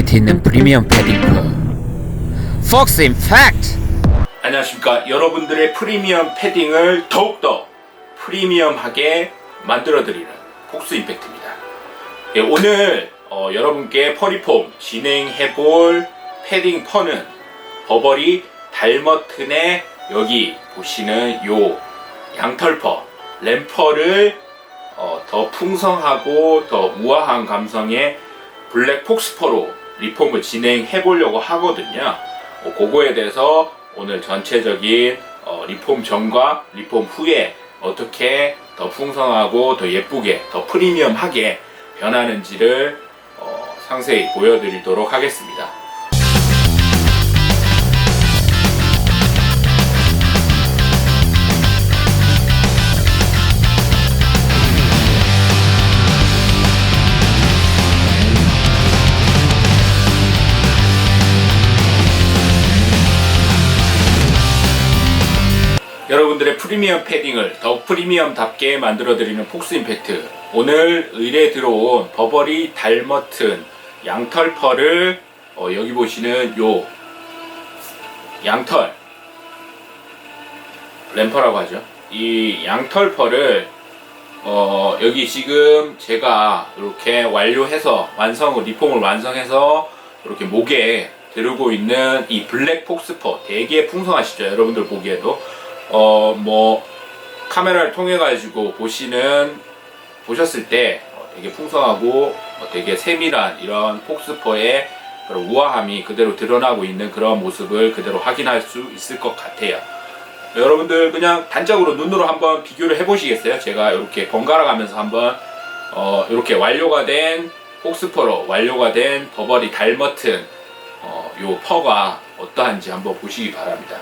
퀄리티 있는 프리미엄 패딩 퍼 폭스 임팩트 안녕하십니까. 여러분들의 프리미엄 패딩을 더욱더 프리미엄하게 만들어드리는 폭스 임팩트입니다. 예, 오늘 어, 여러분께 퍼리폼 진행해볼 패딩 퍼는 버버리 달머튼의 여기 보시는 요 양털퍼. 램퍼를 어, 더 풍성하고 더 우아한 감성의 블랙 폭스퍼로 리폼을 진행해 보려고 하거든요. 어, 그거에 대해서 오늘 전체적인 어, 리폼 전과 리폼 후에 어떻게 더 풍성하고 더 예쁘게 더 프리미엄하게 변하는지를 어, 상세히 보여드리도록 하겠습니다. 여러분들의 프리미엄 패딩을 더욱 프리미엄답게 만들어드리는 폭스 임팩트. 오늘 의뢰 들어온 버버리 달머튼 양털 펄을 어, 여기 보시는 요 양털. 램퍼라고 하죠. 이 양털 펄을 어, 여기 지금 제가 이렇게 완료해서 완성을 리폼을 완성해서 이렇게 목에 들고 있는 이 블랙 폭스퍼 되게 풍성하시죠? 여러분들 보기에도 어 뭐 카메라를 통해 가지고 보시는 보셨을 때 어, 되게 풍성하고 어, 되게 세밀한 이런 폭스퍼의 그런 우아함이 그대로 드러나고 있는 그런 모습을 그대로 확인할 수 있을 것 같아요. 여러분들 그냥 단적으로 눈으로 한번 비교를 해보시겠어요? 제가 이렇게 번갈아 가면서 한번 어 이렇게 완료가 된 폭스퍼로 완료가 된 버버리 달머튼 어, 요 퍼가 어떠한지 한번 보시기 바랍니다.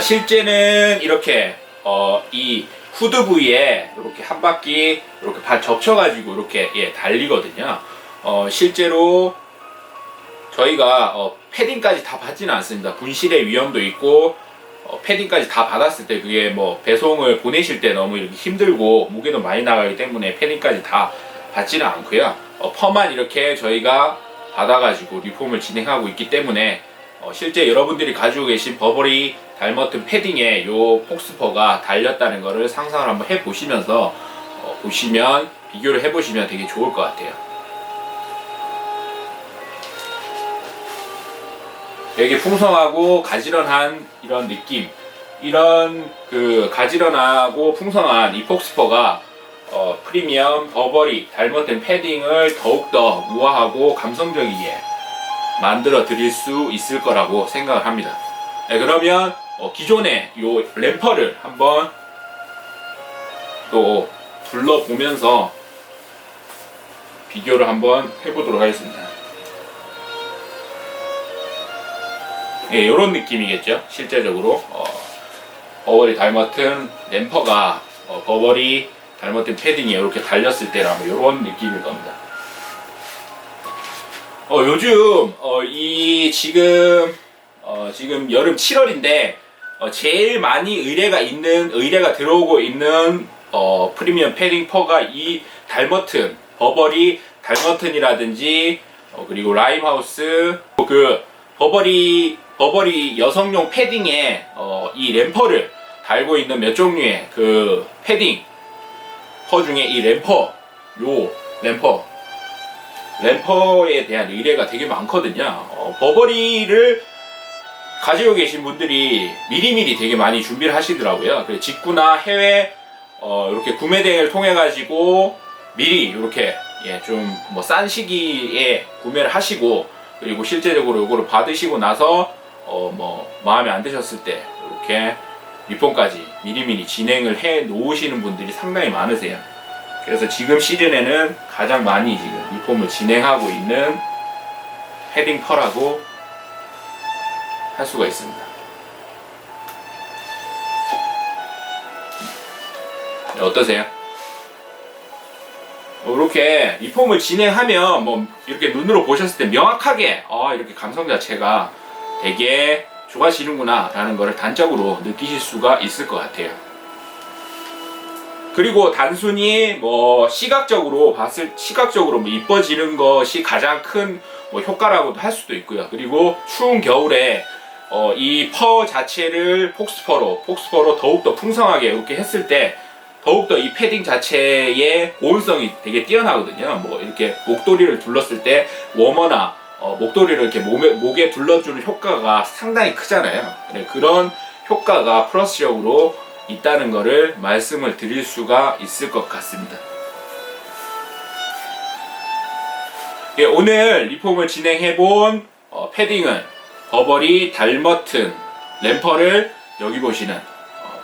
실제는 이렇게 어, 이 후드 부위에 이렇게 한 바퀴 이렇게 발 접쳐가지고 이렇게 예, 달리거든요. 어, 실제로 저희가 어, 패딩까지 다 받지는 않습니다. 분실의 위험도 있고 어, 패딩까지 다 받았을 때 그게 뭐 배송을 보내실 때 너무 이렇게 힘들고 무게도 많이 나가기 때문에 패딩까지 다 받지는 않고요. 어, 퍼만 이렇게 저희가 받아가지고 리폼을 진행하고 있기 때문에 어, 실제 여러분들이 가지고 계신 버버리 달머튼 패딩에 요 폭스퍼가 달렸다는 것을 상상을 한번 해보시면서 어, 보시면 비교를 해보시면 되게 좋을 것 같아요. 되게 풍성하고 가지런한 이런 느낌, 이런 그 가지런하고 풍성한 이 폭스퍼가 어, 프리미엄 버버리 달머튼 패딩을 더욱더 우아하고 감성적이게 만들어 드릴 수 있을 거라고 생각을 합니다. 네, 그러면 어, 기존의 요 램퍼를 한번 또 둘러보면서 비교를 한번 해보도록 하겠습니다. 예, 이런 느낌이겠죠. 실제적으로 어, 버버리 달머튼 램퍼가 어, 버버리 달머튼 패딩이 이렇게 달렸을 때라면 이런 느낌일 겁니다. 어, 요즘 어, 이 지금 어, 지금 여름 7월인데 어, 제일 많이 의뢰가 있는 의뢰가 들어오고 있는 어, 프리미엄 패딩 퍼가 이 달머튼 버버리 달머튼이라든지 어, 그리고 라임하우스 그 버버리 버버리 여성용 패딩에 어, 이 램퍼를 달고 있는 몇 종류의 그 패딩 퍼 중에 이 램퍼 요 램퍼 램퍼에 대한 의뢰가 되게 많거든요. 어, 버버리를 가지고 계신 분들이 미리미리 되게 많이 준비를 하시더라고요. 그래서 직구나 해외 어, 이렇게 구매 대행을 통해 가지고 미리 이렇게 예, 좀 뭐 싼 시기에 구매를 하시고 그리고 실제적으로 이거를 받으시고 나서 어, 뭐 마음에 안 드셨을 때 이렇게 리폼까지 미리미리 진행을 해 놓으시는 분들이 상당히 많으세요. 그래서 지금 시즌에는 가장 많이 지금 리폼을 진행하고 있는 패딩 펄하고 할 수가 있습니다. 네, 어떠세요? 이렇게 리폼을 진행하면 뭐 이렇게 눈으로 보셨을 때 명확하게 아 이렇게 감성 자체가 되게 좋아지는구나 라는 것을 단적으로 느끼실 수가 있을 것 같아요. 그리고 단순히 뭐 시각적으로 봤을 시각적으로 뭐 이뻐지는 것이 가장 큰 뭐 효과라고도 할 수도 있고요. 그리고 추운 겨울에 어, 이 퍼 자체를 폭스퍼로 폭스퍼로 더욱더 풍성하게 이렇게 했을 때 더욱더 이 패딩 자체의 보온성이 되게 뛰어나거든요. 뭐 이렇게 목도리를 둘렀을 때 워머나 어, 목도리를 이렇게 몸에, 목에 둘러주는 효과가 상당히 크잖아요. 네, 그런 효과가 플러스적으로 있다는 것을 말씀을 드릴 수가 있을 것 같습니다. 예, 오늘 리폼을 진행해 본 어, 패딩은 버버리 달머튼 램퍼를 여기 보시는 어,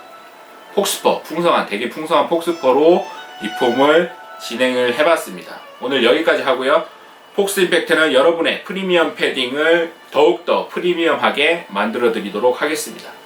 폭스퍼 풍성한 되게 풍성한 폭스퍼로 리폼을 진행을 해봤습니다. 오늘 여기까지 하고요. 폭스 임팩트는 여러분의 프리미엄 패딩을 더욱더 프리미엄하게 만들어 드리도록 하겠습니다.